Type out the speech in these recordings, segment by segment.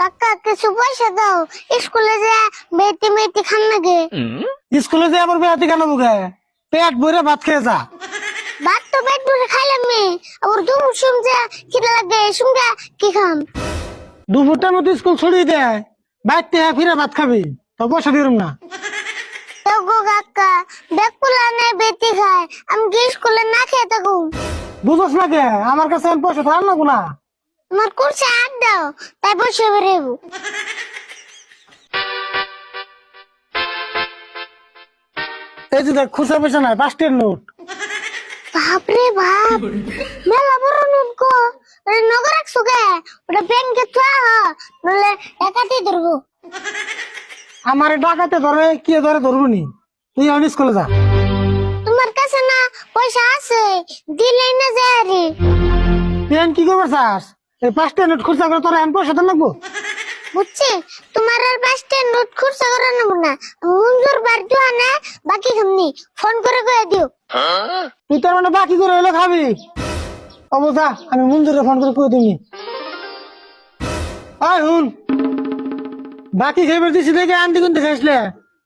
কাকা কিছু পয়সা দাও। স্কুলে যে বেটি মেটি খান নাকি স্কুলে যে আবার পেট ভরে ভাত খেয়ে যা। ভাত তো পেট ভরে খাইলাম নি আবার দুপুর খিদে লাগে কি খাম? দুপুরটার মতো স্কুল ছড়িয়ে দেয়। ফিরে ভাত খাবি। তো পয়সা দিলাম না। তো গো কাকা পোলা নেই বেটি খায়। আমি কি স্কুলে না খেয়ে থাকুম বুঝোস না কে? আমার কাছে পয়সা থাক না গুনা। তোমার কুরসে হাত দাও। তাই বসে বেরেবো এই যে দেখ খুচরা পয়সা নাই পাঁচটের নোট। বাপরে বাপ মেলা বড় নোট গো। ওটা নগর রাখছো কে? ওটা ব্যাংকে থা নলে একাতেই ধরবো। আমার ডাকাতে ধরে কি ধরে ধরবো নি? তুই এখন স্কুলে যা। তোমার কাছে না পয়সা আছে দিলেই না যায় রে। তুই কি করবে চাস? এই পাঁচটা নোট খুচরা করে তোর পয়সা তো লাগবো বুঝছি তোমার আর পাঁচটা নোট খুরসা করে নেব না। মঞ্জুর বার দুয়া না বাকি খামনি ফোন করে কয়ে দিও। তুই তার মানে বাকি করে হলে খাবি? অবস্থা আমি মঞ্জুরে ফোন করে কই দিবি আয় হুন। বাকি খাইবার দিছি দেখে আনতে কিন্তু খাইসলে।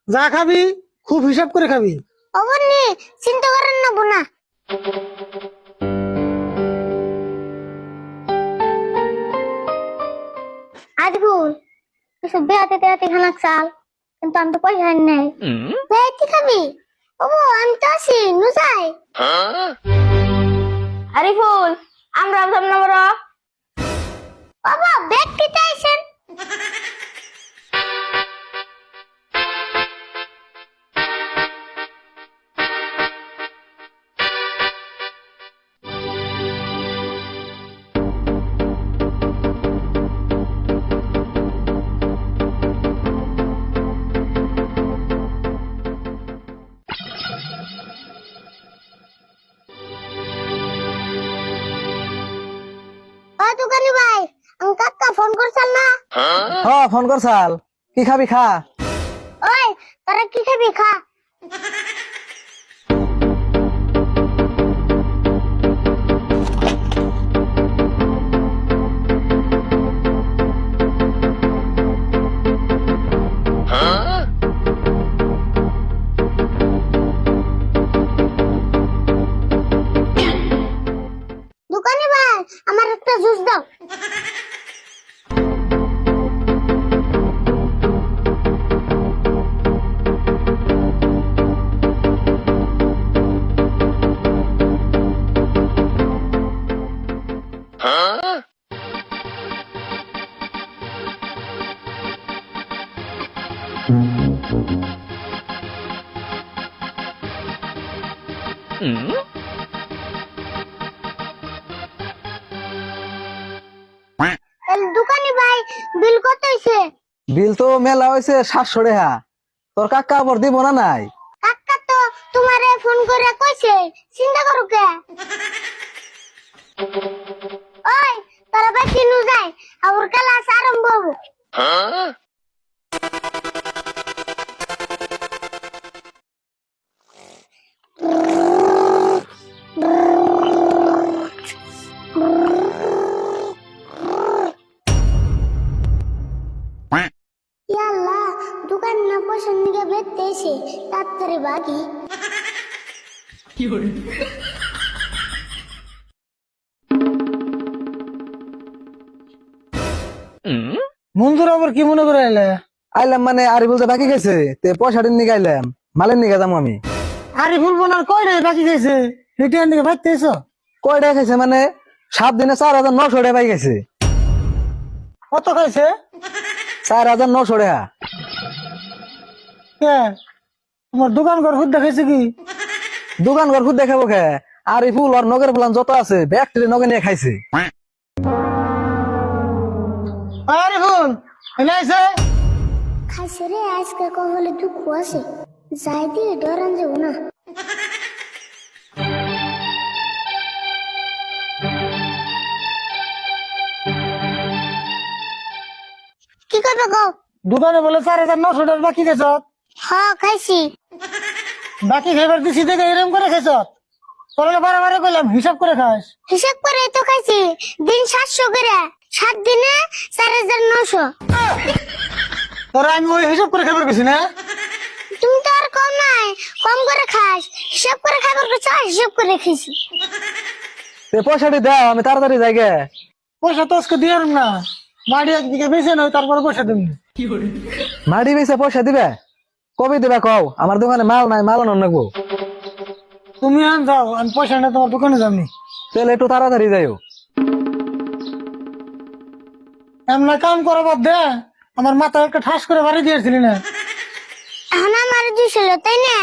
যা খাবি খুব হিসাব করে খাবি। অবনি চিন্তা করেন না আজগুল এসব বেয়াতে তেহাতে খানা চাল কিন্তু আমি তো পয়সা নেই। বেয়াতে খাবি? ওবো আমি তো আছি নুসাই আরিফুল আমরা ভাবলাম না বড়। বাবা ব্যাগ হ ফোন করছাল। কি খাবি খা? ওই তোরা কি খাবি খা? দোকানি ভাই বিল কত হইছে? বিল তো মেলা হয়েছে সাতশো টাকা। তোর কাকা আবার দিব না নাই? কাকা তো তোমারে ফোন করে কইছে চিন্তা করো কে? ওই তোরা বেশি নু যায় আবার ক্লাস আরম্ভ হব। ইয়াল্লা তাড়াতাড়ি বাকি মঞ্জুর আবার কি মনে করে এলে আইলাম মানে আরি বলতে বাকি গেছে তে পয়সাটা নিয়ে আইলাম মালের নিয়ে যাব আমি। আরে ফুলবো না কয় নাই বাকি খাইছে রিটার্ন দিকে ভাবতে এসো খাইছে মানে সাত দিনে চার হাজার নশো টাকা পাই গেছে। কত খাইছে? চার হাজার নশো টাকা। কে তোমার দোকান ঘর খুদ দেখাইছে কি? দোকান ঘর খুদ দেখাবো খে আরি ফুল আর নগর ফুলান যত আছে ব্যাগটি নগে নিয়ে খাইছে। আরে ফুল আইছে? খাইছে রে আজকে কহলে দুঃখ আছে। যাই দিয়ে ডরান যাব না। কি করবে গো? দোকানে বলে চার হাজার নশো টাকা বাকি খাইছ হ্যাঁ খাইছি। বাকি খাইবার দিছি দেখে এরকম করে খাইছ? তোরা বারে বারে কইলাম হিসাব করে খাস। হিসাব করে তো খাইছি। দিন সাতশো করে। সাত দিনে চার হাজার নশো তোরা আমি ওই হিসাব করে খাবার গেছি না? তুমি তো আর কম নাই। কম করে খাস। হিসাব করে খাবার করছ হিসাব করে খেয়েছি তে পয়সাটি দাও আমি তাড়াতাড়ি যাই গে পয়সা তো আজকে দিয়ে না। মাড়ি একদিকে বেছে নয় তারপরে পয়সা দেবো মাড়ি বেচে পয়সা দিবে? কবে দিবা কও? আমার দোকানে মাল নাই মাল আনো নাকবো তুমি আন যাও আমি পয়সা না তোমার দোকানে যাবনি তাহলে একটু তাড়াতাড়ি যাইও। এমন কাম করা বাদ দে আমার মাথায় একটা ঠাস করে বাড়ি দিয়েছিলি না। এখন আমার দিছিল তাই না?